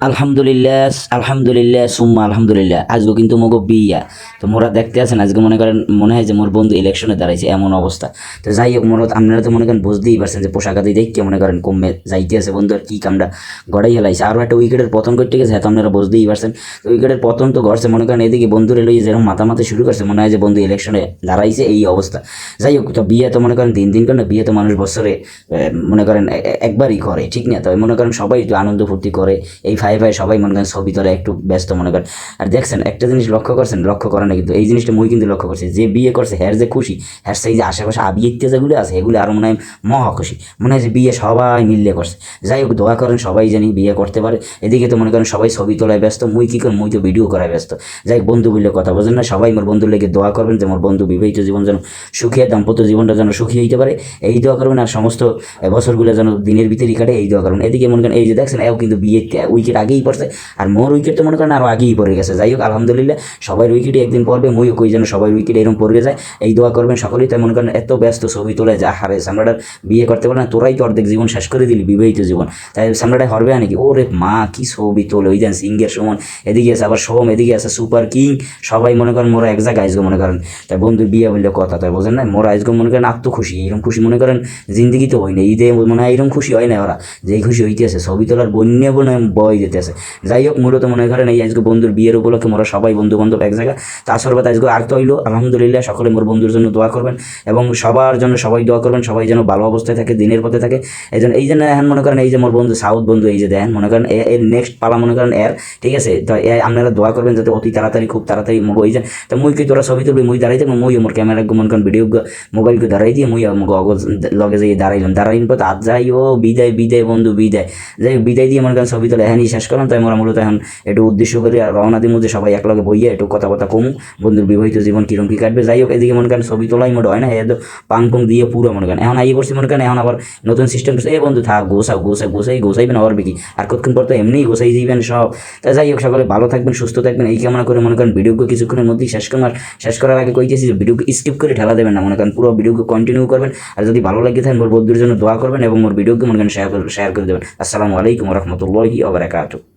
আলহামদুলিল্লাহ আলহামদুলিল্লাহ, সুম্মা আলহামদুলিল্লাহ। আজকে কিন্তু মগো বিয়া তো মোরা দেখতে আছেন আজকে মনে করেন, মনে হয় যে মোর বন্ধু ইলেকশনে দাঁড়াইছে, এমন অবস্থা। তো যাই হোক, মোর আপনারা তো মনে করেন বুঝতেই পারছেন যে পোশাক আদি দেখে মনে করেন কমবে যাইতে আছে। বন্ধু, আর কি কামটা গড়াই হেলাইছে। আরও একটা উইকেটের পতন করতে গেছে হ্যাঁ আপনারা বুঝতেই পারছেন। তো উইকেটের পতন তো ঘরছে মনে করেন এদিকে বন্ধুরে লইয়ে যেরকম মাথা মাথা শুরু করছে, মনে হয় যে বন্ধু ইলেকশনে দাঁড়াইছে এই অবস্থা। যাই হোক, তো বিয়ে তো মনে করেন দিন দিন করে বিয়ে তো মানুষ বছরে মনে করেন একবারই করে, ঠিক না? তবে মনে করেন সবাই একটু আনন্দ ফুর্তি করে, এই ফাই ফাই সবাই মনে করেন ছবি তোলা একটু ব্যস্ত মনে করেন। আর দেখছেন, একটা জিনিস লক্ষ্য করছেন, লক্ষ্য করে না কিন্তু এই জিনিসটা মুই কিন্তু লক্ষ্য করছি। যে বিয়ে করছে, হ্যার যে খুশি, হ্যার সেই যে আশেপাশে আবি ইত্যাদিগুলো আছে, এগুলো আরও মনে হয় মহা খুশি। মনে হয় যে বিয়ে সবাই মিললে করছে। যাই হোক, দোয়া করেন সবাই জানি বিয়ে করতে পারে। এদিকে তো মনে করেন সবাই ছবি তোলায় ব্যস্ত, মুই কী করেন মুই তো ভিডিও করায় ব্যস্ত। যাই হোক, বন্ধু বললে কথা বোঝেন না, সবাই মোর বন্ধুর লেগে দোয়া করবেন যে মোর বন্ধু বিবাহিত জীবন যেন সুখী দাম্পত্য জীবনটা যেন সুখী হইতে পারে। এই দোয়া করবেন আর সমস্ত বছরগুলো যেন দিনের ভিতরেই কাটে, এই দোয়া করবেন। এদিকে মনে করেন এই যে দেখছেন, এও কিন্তু বিয়ে উইকেট আগেই পড়ছে। আর মোর উইকেট তো মনে করেন আরও আগেই পড়ে গেছে। যাই হোক, আলহামদুলিল্লাহ, সবাই উইকেটে একদিন পড়বে মুইও কই যেন সবাই উইকেট এরকম পড়ে যায়। এই দোয়া করবেন সকলেই, তাই মনে করেন এত ব্যস্ত ছবি তোলে যা হারে সামরাটার বিয়ে করতে পারে না, তোরাই তো অর্ধেক জীবন শেষ করে দিলি, বিবাহিত জীবন। তাই সামরাটাই হরবে নাকি? ওরে মা, কি ছবি তোলে, ওই দেন সিঙ্গের সমান, এদিকে আছে আবার সোম, এদিকে আছে সুপার কিং, সবাই মনে করেন মোরা এক জায়গায় আইসগো মনে করেন। তাই বন্ধু, বিয়ে বললে কথা, তাই বোঝেন না? মোরা আইসগো মনে করেন আত্ম খুশি এরকম খুশি মনে করেন জিন্দগি তো হয় না, ঈদে মনে হয় এরকম খুশি হয় না ওরা। যেই খুশি হইতেছে, ছবি তোলার বন্য বনে বয় যেতেছে যাই হোক, মূলত মনে করেন এই আজকে বন্ধুর বিয়ের উপলক্ষে মোরা সবাই বন্ধু বান্ধব এক জায়গায় তাছাড়া বাদ আজকে আর তো হইল, আলহামদুলিল্লাহ সকলে মোর বন্ধুর জন্য দোয়া করবেন এবং সবার জন্য সবাই দোয়া করবেন, সবাই যেন ভালো অবস্থায় থাকে, দিনের পথে থাকে। এই জন্য এই জন্য এখন মনে করেন এই যে মোর বন্ধু সাউথ বন্ধু, এই যে দেখেন, মনে করেন এর নেক্সট পালা মনে করেন এর, ঠিক আছে? তো আপনারা দোয়া করবেন যাতে অতি তাড়াতাড়ি, খুব তাড়াতাড়ি মুখ হয়ে যায়। তো মুই কি তোরা ছবি তুলবি? মুই দাঁড়াই থাকব মুই মোর ক্যামেরা মনে করেন ভিডিও মোবাইলকে দাঁড়াই দিয়ে মুই অগজ লগে যাই দাঁড়াইলাম। দাঁড়াইন পর আর যাই ও, বিদায় বিদায় বন্ধু, বিদায়। যাই বিদায় দিয়ে মনে করেন ছবি তোলা, এখানেই শেষ করলাম, তাই মোরা মূলত এখন একটু উদ্দেশ্য করে রওনা দিমু যে সবাই একলগে বইয়ে একটু কথা কথা কমু। বন্ধুর বিবাহিত জীবন কিরম কি কাটবে? যাই হোক, এদিকে মনে করেন ছবি তোলাই মোটা হয় না, এ পাং পুং দিয়ে পুরো মনে করেন। এখন আইয়ে করছি মনে করেন, এখন আবার নতুন সিস্টেম এ বন্ধু থাক গোসাও গোসাই গোসাই গোসাইবেন আবার বিকি আর কতক্ষণ পর তো এমনিই গোসাই দিবেন সব। তা যাই হোক, সকলে ভালো থাকবেন, সুস্থ থাকবেন, এই কামনা করে মনে করেন ভিডিওকে কিছুক্ষণের মধ্যেই শেষ করুন আর শেষ করার আগে কইতেছি যে ভিডিওকে স্কিপ করে ঠেলা দেবেন না, মনে করেন পুরো ভিডিওকে কন্টিনিউ করবেন। আর যদি ভালো লাগে থাকেন মোর বন্ধুর জন্য দোয়া করবেন এবং মোর ভিডিওকে মনে করেন শেয়ার শেয়ার করে দেবেন। আসসালামু আলাইকুম রহমতুল্লাহি wabarakatuh.